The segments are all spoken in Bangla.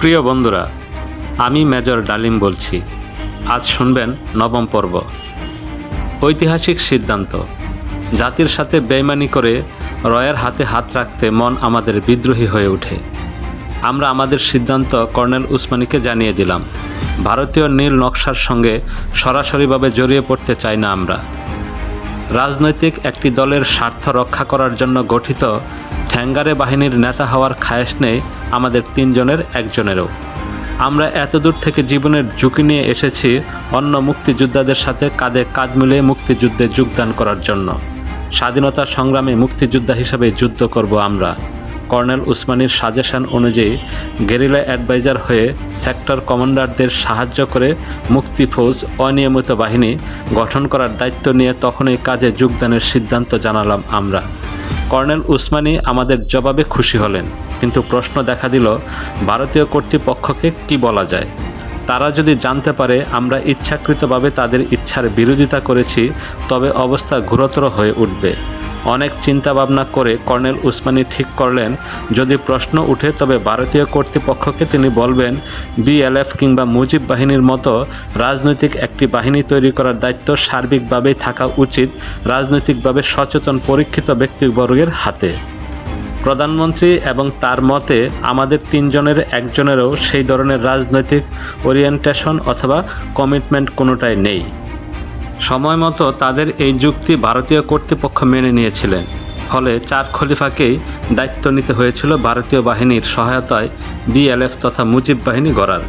প্রিয় বন্ধুরা, আমি মেজর ডালিম বলছি। আজ শুনবেন নবম পর্ব। ঐতিহাসিক সিদ্ধান্ত। জাতির সাথে বেইমানি করে রয়ের হাতে হাত রাখতে মন আমাদের বিদ্রোহী হয়ে ওঠে। আমরা আমাদের সিদ্ধান্ত কর্নেল উসমানীকে জানিয়ে দিলাম, ভারতীয় নীল নকশার সঙ্গে সরাসরিভাবে জড়িয়ে পড়তে চাই না আমরা। রাজনৈতিক একটি দলের স্বার্থ রক্ষা করার জন্য গঠিত থ্যাঙ্গারে বাহিনীর নেতা হওয়ার খায়েশ নেই আমাদের তিনজনের একজনেরও। আমরা এতদূর থেকে জীবনের ঝুঁকি নিয়ে এসেছি অন্য মুক্তিযোদ্ধাদের সাথে কাঁধে কাঁধ মিলিয়ে মুক্তিযুদ্ধে যোগদান করার জন্য। স্বাধীনতা সংগ্রামে মুক্তিযোদ্ধা হিসাবে যুদ্ধ করব আমরা। কর্নেল উসমানীর সাজেশন অনুযায়ী গেরিলা অ্যাডভাইজার হয়ে সেক্টর কমান্ডারদের সাহায্য করে মুক্তি ফৌজ অনিয়মিত বাহিনী গঠন করার দায়িত্ব নিয়ে তখনই কাজে যোগদানের সিদ্ধান্ত জানালাম আমরা। কর্নেল উসমানী আমাদের জবাবে খুশি হলেন, কিন্তু প্রশ্ন দেখা দিল, ভারতীয় কর্তৃপক্ষকে কি বলা যায়? তারা যদি জানতে পারে আমরা ইচ্ছাকৃতভাবে তাদের ইচ্ছার বিরোধিতা করেছি, তবে অবস্থা গুরুতর হয়ে উঠবে। অনেক চিন্তা ভাবনা করে কর্নেল উসমানী ঠিক করলেন। যদি প্রশ্ন উঠে, তবে ভারতীয় কর্তৃপক্ষকে তিনি বলবেন, বিএলএফ কিংবা মুজিব বাহিনীর মতো রাজনৈতিক একটি বাহিনী তৈরি করার দায়িত্ব সার্বিকভাবেই থাকা উচিত, রাজনৈতিকভাবে সচেতন, পরীক্ষিত ব্যক্তিবর্গের হাতে। প্রধানমন্ত্রী এবং তার মতে, আমাদের তিনজনের একজনেরও সেই ধরনের রাজনৈতিক ওরিয়েন্টেশন অথবা কমিটমেন্ট কোনোটাই নেই। সময় মতো তাদের এই যুক্তি ভারতীয় কর্তৃপক্ষ মেনে নিয়েছিলেন। ফলে চার খলিফাকেই দায়িত্ব নিতে হয়েছিল ভারতীয় বাহিনীর সহায়তায় বিএলএফ তথা মুজিব বাহিনী গড়ার।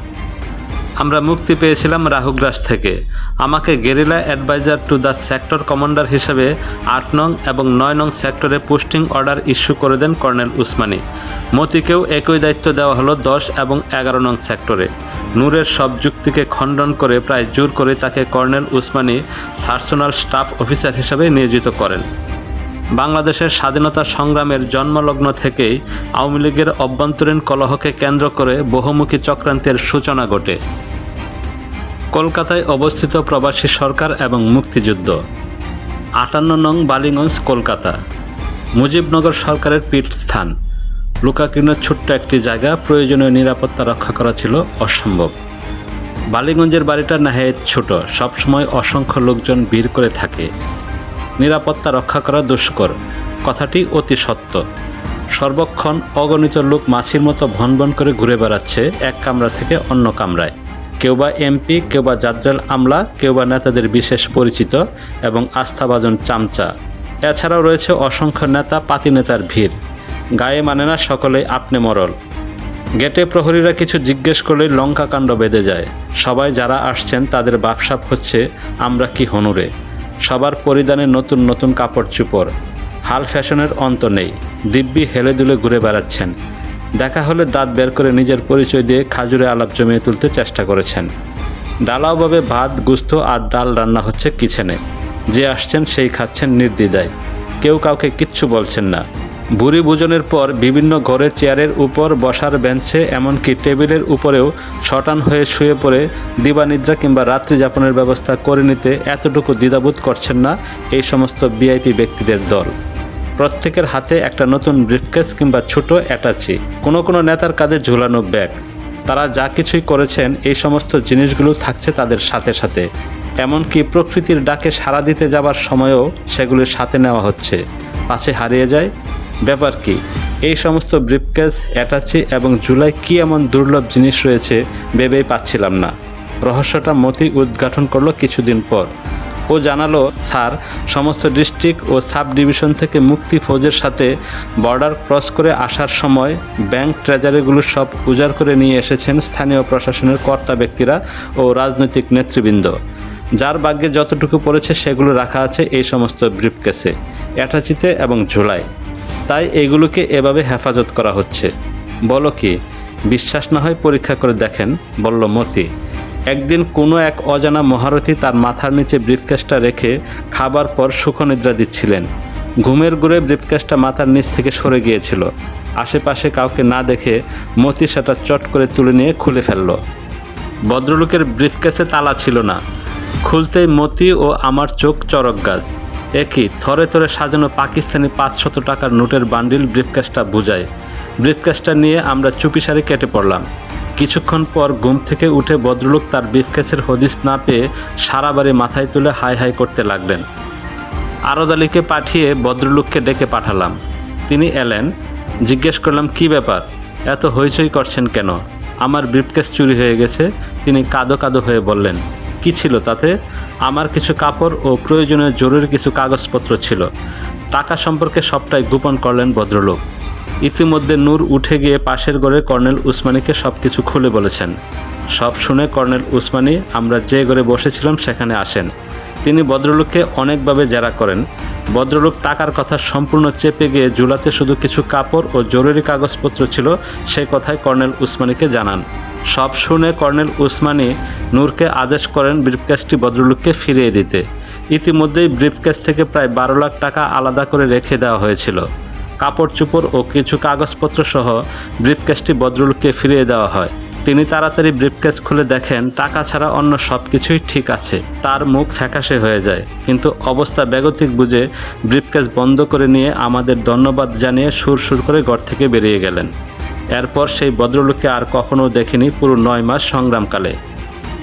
আমরা মুক্তি পেয়েছিলাম রাহুগ্রাস থেকে। আমাকে guerrilla adviser to the sector commander হিসেবে আট নং এবং নয় নং সেক্টরে পোস্টিং অর্ডার ইস্যু করে দেন কর্নেল উসমানী। মতিকেও একই দায়িত্ব দেওয়া হলো দশ এবং এগারো নং সেক্টরে। নূরের সব যুক্তিকে খণ্ডন করে প্রায় জোর করে তাকে colonel Osmani personal staff officer হিসেবে নিয়োজিত করেন। বাংলাদেশের স্বাধীনতা সংগ্রামের জন্মলগ্ন থেকেই আওয়ামী লীগের অভ্যন্তরীণ কলহকে কেন্দ্র করে বহুমুখী চক্রান্তের সূচনা ঘটে। কলকাতায় অবস্থিত প্রবাসী সরকার এবং মুক্তিযুদ্ধ। আটান্ন নং বালিগঞ্জ, কলকাতা। মুজিবনগর সরকারের পীঠস্থান লুকাকীর্ণ ছোট্ট একটি জায়গা, প্রয়োজনীয় নিরাপত্তা রক্ষা করা ছিল অসম্ভব। বালিগঞ্জের বাড়িটা নাহায়েত ছোট, সবসময় অসংখ্য লোকজন ভিড় করে থাকে। নিরাপত্তা রক্ষা করা দুষ্কর। কথাটি অতি সত্য। সর্বক্ষণ অগণিত লোক মাছির মতো ভনভন করে ঘুরে বেড়াচ্ছে এক কামরা থেকে অন্য কামরায়। কেউ বা এমপি কেউ বা জাদ্রাল আমলা কেউ বা নেতাদের বিশেষ পরিচিত এবং আস্থাভাজন চামচা। এছাড়াও রয়েছে অসংখ্য নেতা, পাতি নেতার ভিড়। গায়ে মানে না সকলে আপনি মরল। গেটে প্রহরীরা কিছু জিজ্ঞেস করলেই লঙ্কা কাণ্ড বেঁধে যায়। সবাই যারা আসছেন তাদের বাপসাপ হচ্ছে, আমরা কি হনুরে? সবার পরিধানে নতুন নতুন কাপড় চুপড়। হাল ফ্যাশনের অন্ত নেই। দিব্যি হেলে দুলে ঘুরে বেড়াচ্ছেন। দেখা হলে দাঁত বের করে নিজের পরিচয় দিয়ে খাজুরে আলাপ জমিয়ে তুলতে চেষ্টা করেছেন। ডালাওভাবে ভাত, গুস্ত আর ডাল রান্না হচ্ছে কিচেনে। যে আসছেন সেই খাচ্ছেন নির্দ্বিধায়। কেউ কাউকে কিচ্ছু বলছেন না। বুড়ি ভোজনের পর বিভিন্ন ঘরে চেয়ারের উপর বসার বেঞ্চে, এমনকি টেবিলের উপরেও শটান হয়ে শুয়ে পড়ে দিবানিদ্রা কিংবা রাত্রি যাপনের ব্যবস্থা করে নিতে এতটুকু দ্বিধাবোধ করছেন না এই সমস্ত ভিআইপি ব্যক্তিদের দল। প্রত্যেকের হাতে একটা নতুন ব্রিফকেস কিংবা ছোট অ্যাটাচি, কোনো কোনো নেতার কাঁধে ঝুলানো ব্যাগ। তারা যা কিছুই করেছেন, এই সমস্ত জিনিসগুলো থাকছে তাদের সাথে সাথে। এমনকি প্রকৃতির ডাকে সাড়া দিতে যাবার সময়ও সেগুলির সাথে নেওয়া হচ্ছে। পাশে হারিয়ে যায় ব্যাপার কি? এই সমস্ত ব্রিফকেস, অ্যাটাচি এবং জুলাই কি এমন দুর্লভ জিনিস রয়েছে ভেবেই পাচ্ছিলাম না। রহস্যটা মতি উদ্ঘাটন করল কিছুদিন পর। ও জানালো, স্যার, সমস্ত ডিস্ট্রিক্ট ও সাব ডিভিশন থেকে মুক্তি ফৌজের সাথে বর্ডার ক্রস করে আসার সময় ব্যাংক ট্রেজারিগুলো সব উজাড় করে নিয়ে এসেছেন স্থানীয় প্রশাসনের কর্তা ব্যক্তিরা ও রাজনৈতিক নেতৃবৃন্দ। যার ভাগ্যে যতটুকু পড়েছে সেগুলো রাখা আছে এই সমস্ত ব্রিফকেসে, অ্যাটাচিতে এবং ঝোলায় তাই এগুলোকে এভাবে হেফাজত করা হচ্ছে। বলো কি? বিশ্বাস না হয় পরীক্ষা করে দেখেন, বলল মতি। একদিন কোনো এক অজানা মহারথী তার মাথার নিচে ব্রিফকেসটা রেখে খাবার পর সুখনিদ্রা দিচ্ছিলেন। ঘুমের ঘুরে ব্রিফকেসটা মাথার নিচ থেকে সরে গিয়েছিল। আশেপাশে কাউকে না দেখে মতি সেটা চট করে তুলে নিয়ে খুলে ফেলল। ভদ্রলোকের ব্রিফকেসে তালা ছিল না। খুলতেই মতি ও আমার চোখ চরক গাছ। একই থরে থরে সাজানো পাকিস্তানি পাঁচশত টাকার নোটের বান্ডিল ব্রিফকেসটা বুঝায়। ব্রিফকেসটা নিয়ে আমরা চুপিসারে কেটে পড়লাম। কিছুক্ষণ পর ঘুম থেকে উঠে ভদ্রলোক তার বিফকেসের হদিস না পেয়ে সারা বাড়ি মাথায় তুলে হাই হাই করতে লাগলেন। আরদালিকে পাঠিয়ে ভদ্রলোককে ডেকে পাঠালাম। তিনি এলেন, জিজ্ঞেস করলাম, কি ব্যাপার? এত হইচই করছেন কেন? আমার ব্রিফকেস চুরি হয়ে গেছে? তিনি কাদো কাদো হয়ে বললেন কি ছিল তাতে? আমার কিছু কাপড় ও প্রয়োজনীয় জরুরি কিছু কাগজপত্র ছিল। টাকা সম্পর্কে সবটাই গোপন করলেন ভদ্রলোক। ইতিমধ্যে নূর উঠে গিয়ে পাশের ঘরে কর্নেল উসমানীকে সব কিছু খুলে বলেছেন। সব শুনে কর্নেল উসমানী, আমরা যে ঘরে বসেছিলাম সেখানে আসেন। তিনি ভদ্রলোককে অনেকভাবে জেরা করেন। ভদ্রলোক টাকার কথা সম্পূর্ণ চেপে গিয়ে জুলাতে শুধু কিছু কাপড় ও জরুরি কাগজপত্র ছিল, সেই কথাই কর্নেল উসমানীকে জানান। সব শুনে কর্নেল উসমানী নূরকে আদেশ করেন ব্রিফকেসটি ভদ্রলোককে ফিরিয়ে দিতে। ইতিমধ্যেই ব্রিফকেস থেকে প্রায় বারো লাখ টাকা আলাদা করে রেখে দেওয়া হয়েছিল। কাপড় চোপড় ও কিছু কাগজপত্র সহ ব্রিফকেসটি ভদ্রলোককে ফিরিয়ে দেওয়া হয়। তিনি তাড়াতাড়ি ব্রিফকেস খুলে দেখেন, টাকা ছাড়া অন্য সব কিছুই ঠিক আছে। তার মুখ ফ্যাকাশে হয়ে যায়। কিন্তু অবস্থা বেগতিক বুঝে ব্রিফকেস বন্ধ করে নিয়ে আমাদের ধন্যবাদ জানিয়ে সুর সুর করে ঘর থেকে বেরিয়ে গেলেন। এরপর সেই ভদ্রলোককে আর কখনও দেখিনি পুরো নয় মাস সংগ্রামকালে।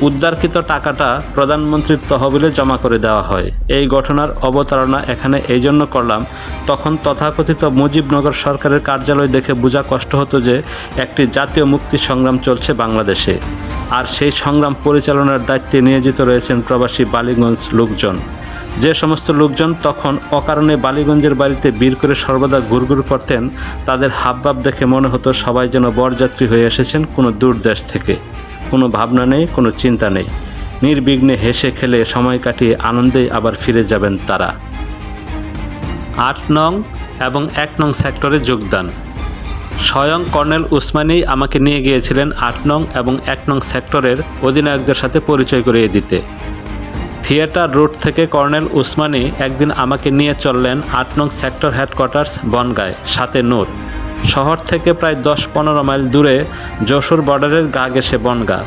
উদ্ধারকৃত টাকাটা প্রধানমন্ত্রীর তহবিলে জমা করে দেওয়া হয়। এই ঘটনার অবতারণা এখানে এই জন্য করলাম, তখন তথাকথিত মুজিবনগর সরকারের কার্যালয় দেখে বোঝা কষ্ট হতো যে একটি জাতীয় মুক্তি সংগ্রাম চলছে বাংলাদেশে। আর সেই সংগ্রাম পরিচালনার দায়িত্বে নিয়োজিত রয়েছেন প্রবাসী বালিগঞ্জ লোকজন। যে সমস্ত লোকজন তখন অকারণে বালিগঞ্জের বাড়িতে বীর করে সর্বদা ঘুরঘুর করতেন, তাদের হাবভাব দেখে মনে হতো সবাই যেন বরযাত্রী হয়ে এসেছেন কোনো দূর দেশ থেকে। কোনো ভাবনা নেই, কোনো চিন্তা নেই। নির্বিঘ্নে হেসে খেলে সময় কাটিয়ে আনন্দেই আবার ফিরে যাবেন তারা। আট নং এবং এক নং সেক্টরে যোগদান। স্বয়ং কর্নেল উসমানী আমাকে নিয়ে গিয়েছিলেন আট নং এবং এক নং সেক্টরের অধিনায়কদের সাথে পরিচয় করিয়ে দিতে। থিয়েটার রোড থেকে কর্নেল উসমানি একদিন আমাকে নিয়ে চললেন আট নং সেক্টর হেডকোয়ার্টার্স বনগায়, সাথে নূর শহর থেকে প্রায় দশ পনেরো মাইল দূরে যশোর বর্ডারের গা গেছে বনগা।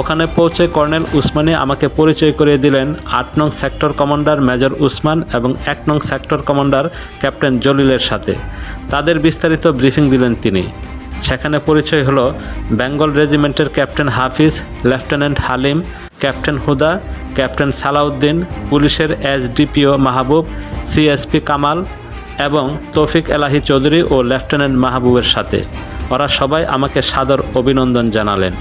ওখানে পৌঁছে কর্নেল উসমানী আমাকে পরিচয় করিয়ে দিলেন আট নং সেক্টর কমান্ডার মেজর উসমান এবং এক নং সেক্টর কমান্ডার ক্যাপ্টেন জলিলের সাথে। তাদের বিস্তারিত ব্রিফিং দিলেন তিনি। সেখানে পরিচয় হলো Bengal রেজিমেন্টের captain Hafiz, lieutenant Halim, captain Huda, captain Salauddin, পুলিশের এসডিপিও মাহবুব, সিএসপি কামাল এবং তৌফিক এলাহি চৌধুরী ও লেফটেন্যান্ট মাহবুবের সাথে। ওরা সবাই আমাকে সাদর অভিনন্দন জানালেন।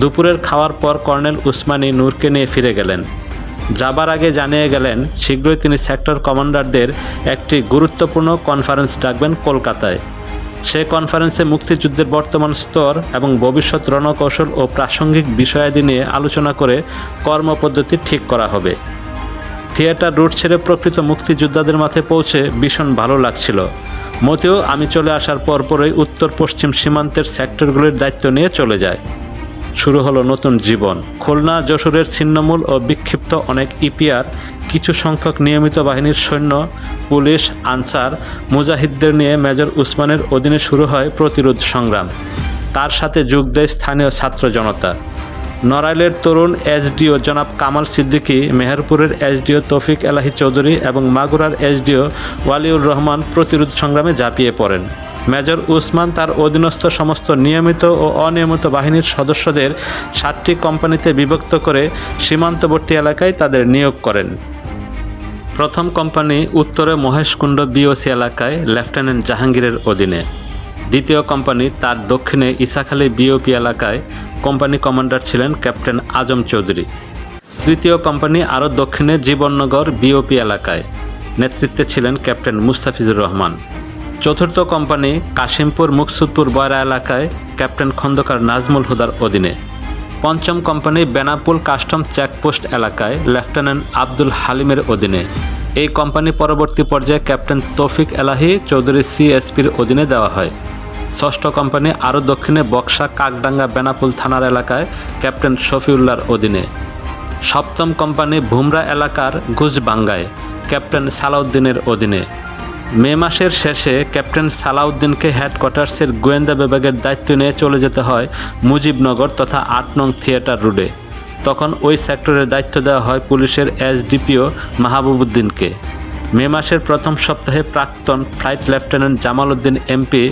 দুপুরের খাওয়ার পর কর্নেল উসমানী নূরকে নিয়ে ফিরে গেলেন। যাবার আগে জানিয়ে গেলেন, শীঘ্রই তিনি সেক্টর কমান্ডারদের একটি গুরুত্বপূর্ণ কনফারেন্স ডাকবেন কলকাতায়। সে কনফারেন্সে মুক্তিযুদ্ধের বর্তমান স্তর এবং ভবিষ্যৎ রণকৌশল ও প্রাসঙ্গিক বিষয়াদি নিয়ে আলোচনা করে কর্মপদ্ধতি ঠিক করা হবে। থিয়েটার রুট ছেড়ে প্রকৃত মুক্তিযোদ্ধাদের মাঝে পৌঁছে ভীষণ ভালো লাগছিল। মতেও আমি চলে আসার পরপরই উত্তর পশ্চিম সীমান্তের সেক্টরগুলির দায়িত্ব নিয়ে চলে যায় শুরু হলো নতুন জীবন। খুলনা, যশোরের ছিন্নমূল ও বিক্ষিপ্ত অনেক ইপিআর, কিছু সংখ্যক নিয়মিত বাহিনীর সৈন্য, পুলিশ, আনসার, মুজাহিদদের নিয়ে মেজর উসমানের অধীনে শুরু হয় প্রতিরোধ সংগ্রাম। তার সাথে যোগ দেয় স্থানীয় ছাত্র জনতা। নড়াইলের তরুণ এসডিও জনাব কামাল সিদ্দিকী, মেহেরপুরের এসডিও তৌফিক এলাহি চৌধুরী এবং মাগুরার এসডিও ওয়ালিউর রহমান প্রতিরোধ সংগ্রামে ঝাঁপিয়ে পড়েন। মেজর উসমান তার অধীনস্থ সমস্ত নিয়মিত ও অনিয়মিত বাহিনীর সদস্যদের সাতটি কোম্পানিতে বিভক্ত করে সীমান্তবর্তী এলাকায় তাদের নিয়োগ করেন। প্রথম কোম্পানি উত্তরে মহেশকুণ্ড বিওসি এলাকায়, লেফটেন্যান্ট জাহাঙ্গীরের অধীনে। দ্বিতীয় কোম্পানি তার দক্ষিণে ইসাখালী বিওপি এলাকায় কোম্পানি কমান্ডার ছিলেন ক্যাপ্টেন আজম চৌধুরী। তৃতীয় কোম্পানি আরও দক্ষিণে জীবননগর বিওপি এলাকায়। নেতৃত্বে ছিলেন ক্যাপ্টেন মুস্তাফিজুর রহমান। চতুর্থ কোম্পানি কাশিমপুর মুকসুদপুর বয়রা এলাকায় ক্যাপ্টেন খন্দকার নাজমুল হুদার অধীনে। পঞ্চম কোম্পানি বেনাপুল কাস্টম চেকপোস্ট এলাকায় লেফটেন্যান্ট আব্দুল হালিমের অধীনে। এই কোম্পানি পরবর্তী পর্যায়ে ক্যাপ্টেন তৌফিক এলাহি চৌধুরী সিএসপির অধীনে দেওয়া হয়। ষষ্ঠ কোম্পানি আরও দক্ষিণে বক্সা কাকডাঙ্গা বেনাপুল থানার এলাকায় ক্যাপ্টেন শফিউল্লার অধীনে। সপ্তম কোম্পানি ভুমরা এলাকার গুজবাঙ্গায় ক্যাপ্টেন সালাউদ্দিনের অধীনে। মে মাসের শেষে ক্যাপ্টেন সালাউদ্দিনকে হেডকোয়ার্টার্সের গোয়েন্দা বিভাগের দায়িত্ব নিয়ে চলে যেতে হয় মুজিবনগর তথা আট নং থিয়েটার রোডে। তখন ওই সেক্টরের দায়িত্ব দেওয়া হয় পুলিশের এসডিপিও মাহবুবুদ্দিনকে মে মাসের প্রথম সপ্তাহে প্রাক্তন flight lieutenant Jamal Uddin MP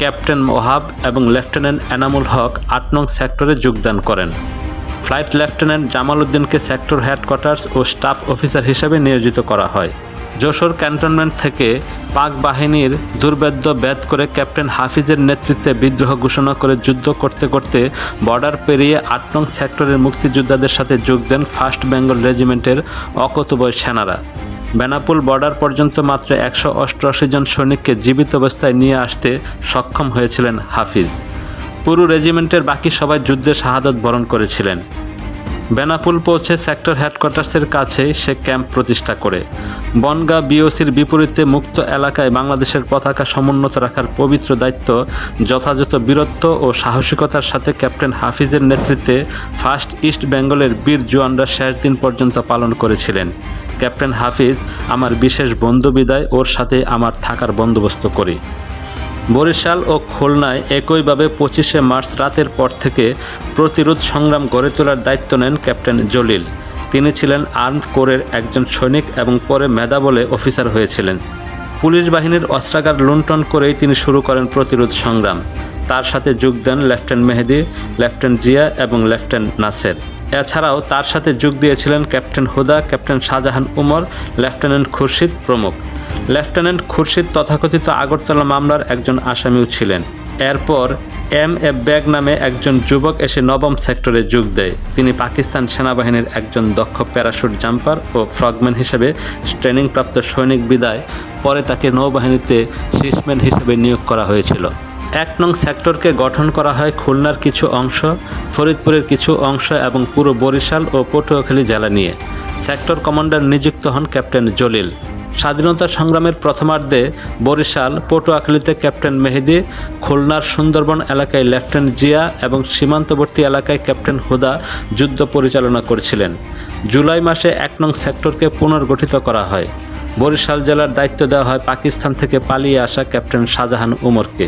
captain Wahab এবং লেফটেন্যান্ট এনামুল হক আট নং সেক্টরে যোগদান করেন। ফ্লাইট লেফটেন্যান্ট জামাল উদ্দিনকে সেক্টর হেডকোয়ার্টার্স ও স্টাফ অফিসার হিসেবে নিয়োজিত করা হয়। যশোর ক্যান্টনমেন্ট থেকে পাক বাহিনীর দুর্বেদ্য ব্যাত করে ক্যাপ্টেন হাফিজের নেতৃত্বে বিদ্রোহ ঘোষণা করে যুদ্ধ করতে করতে বর্ডার পেরিয়ে আট নং সেক্টরের মুক্তিযোদ্ধাদের সাথে যোগ দেন ফার্স্ট বেঙ্গল রেজিমেন্টের অকতবয় সেনারা। বেনাপুল বর্ডার পর্যন্ত মাত্র একশো অষ্টআশি জন সৈনিককে জীবিত অবস্থায় নিয়ে আসতে সক্ষম হয়েছিলেন হাফিজ। পুরো রেজিমেন্টের বাকি সবাই যুদ্ধে শাহাদত বরণ করেছিলেন। বেনাপুল পৌঁছে সেক্টর হেডকোয়ার্টার্সের কাছেই সে ক্যাম্প প্রতিষ্ঠা করে। বনগাঁ বিওসির বিপরীতে মুক্ত এলাকায় বাংলাদেশের পতাকা সমুন্নত রাখার পবিত্র দায়িত্ব, যথাযথ বীরত্ব ও সাহসিকতার সাথে ক্যাপ্টেন হাফিজের নেতৃত্বে ফার্স্ট ইস্ট বেঙ্গলের বীর জওয়ানরা শেষ দিন পর্যন্ত পালন করেছিলেন। ক্যাপ্টেন হাফিজ, আমার বিশেষ বন্ধু বিদায়, ওর সাথে আমার থাকার বন্দোবস্ত করি। বরিশাল ও খুলনায় একইভাবে পঁচিশে মার্চ রাতের পর থেকে প্রতিরোধ সংগ্রাম গড়ে তোলার দায়িত্ব নেন ক্যাপ্টেন জলিল। তিনি ছিলেন আর্মড কোরের একজন সৈনিক এবং পরে মেধাবলে অফিসার হয়েছিলেন। পুলিশ বাহিনীর অস্ত্রাগার লুণ্ঠন করেই তিনি শুরু করেন প্রতিরোধ সংগ্রাম। তার সাথে যোগ দেন লেফটেন্যান্ট মেহেদি, লেফটেন্যান্ট জিয়া এবং লেফটেন্যান্ট নাসের। এছাড়াও তার সাথে যোগ দিয়েছিলেন captain Huda, captain Shahjahan Umar, lieutenant Khurshid প্রমুখ। লেফটেন্যান্ট খুরশিদ তথাকথিত আগরতলা মামলার একজন আসামিও ছিলেন। এরপর এম এ ব্যাগ নামে একজন যুবক এসে নবম সেক্টরে যোগ দেয়। তিনি পাকিস্তান সেনাবাহিনীর একজন দক্ষ প্যারাশুট জাম্পার ও ফ্রগম্যান হিসেবে ট্রেনিংপ্রাপ্ত সৈনিক বিদায় পরে তাকে নৌবাহিনীতে শিসম্যান হিসেবে নিয়োগ করা হয়েছিল। এক নং সেক্টরকে গঠন করা হয় খুলনার কিছু অংশ, ফরিদপুরের কিছু অংশ এবং পুরো বরিশাল ও পটুয়াখালী জেলা নিয়ে। সেক্টর কমান্ডার নিযুক্ত হন ক্যাপ্টেন জলিল। স্বাধীনতা সংগ্রামের প্রথমার্ধে বরিশাল পটুয়াখালীতে ক্যাপ্টেন মেহেদি, খুলনার সুন্দরবন এলাকায় লেফটেন্যান্ট জিয়া এবং সীমান্তবর্তী এলাকায় ক্যাপ্টেন হুদা যুদ্ধ পরিচালনা করেছিলেন। জুলাই মাসে এক নং সেক্টরকে পুনর্গঠিত করা হয়। বরিশাল জেলার দায়িত্ব দেওয়া হয় পাকিস্তান থেকে পালিয়ে আসা ক্যাপ্টেন শাহজাহান উমরকে।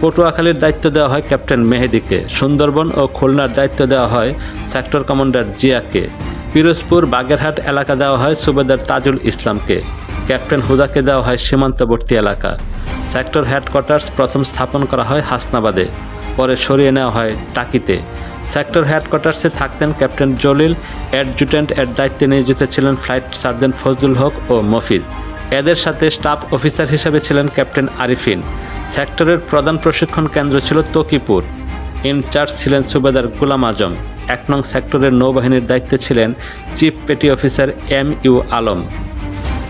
পটুয়াখালীর দায়িত্ব দেওয়া হয় ক্যাপ্টেন মেহেদিকে। সুন্দরবন ও খুলনার দায়িত্ব দেওয়া হয় সেক্টর কমান্ডার জিয়াকে। পিরোজপুর বাগেরহাট এলাকা দেওয়া হয় সুবেদার তাজুল ইসলামকে। ক্যাপ্টেন হুদাকে দেওয়া হয় সীমান্তবর্তী এলাকা। সেক্টর হেডকোয়ার্টার্স প্রথম স্থাপন করা হয় হাসনাবাদে, পরে সরিয়ে নেওয়া হয় টাকিতে। সেক্টর হেডকোয়ার্টার্সে থাকতেন ক্যাপ্টেন জলিল অ্যাডজুটেন্ট এর দায়িত্বে নিয়োজিত ছিলেন ফ্লাইট সার্জেন্ট ফজলুল হক ও মফিজ। এদের সাথে স্টাফ অফিসার হিসেবে ছিলেন ক্যাপ্টেন আরিফিন। সেক্টরের প্রধান প্রশিক্ষণ কেন্দ্র ছিল তকিপুর। ইনচার্জ ছিলেন সুবেদার গুলাম আজম। এক নং সেক্টরের নৌবাহিনীর দায়িত্বে ছিলেন chief petty officer M U Alam.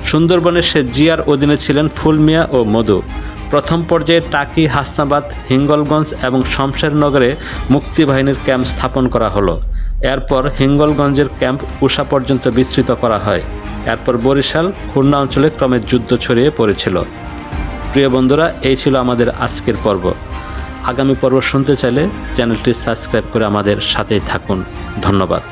সুন্দরবনের সে জিয়ার অধীনে ছিলেন ফুলমিয়া ও মধু। প্রথম পর্যায়ে টাকি, হাসনাবাদ, হিঙ্গলগঞ্জ এবং শমশেরনগরে মুক্তিবাহিনীর ক্যাম্প স্থাপন করা হলো। এরপর হিঙ্গলগঞ্জের ক্যাম্প উষা পর্যন্ত বিস্তৃত করা হয়। এরপর বরিশাল, খুলনা অঞ্চলে ক্রমে যুদ্ধ ছড়িয়ে পড়েছিল। প্রিয় বন্ধুরা, এই ছিল আমাদের আজকের পর্ব। আগামী পর্ব শুনতে চাইলে চ্যানেলটি সাবস্ক্রাইব করে আমাদের সাথেই থাকুন। ধন্যবাদ।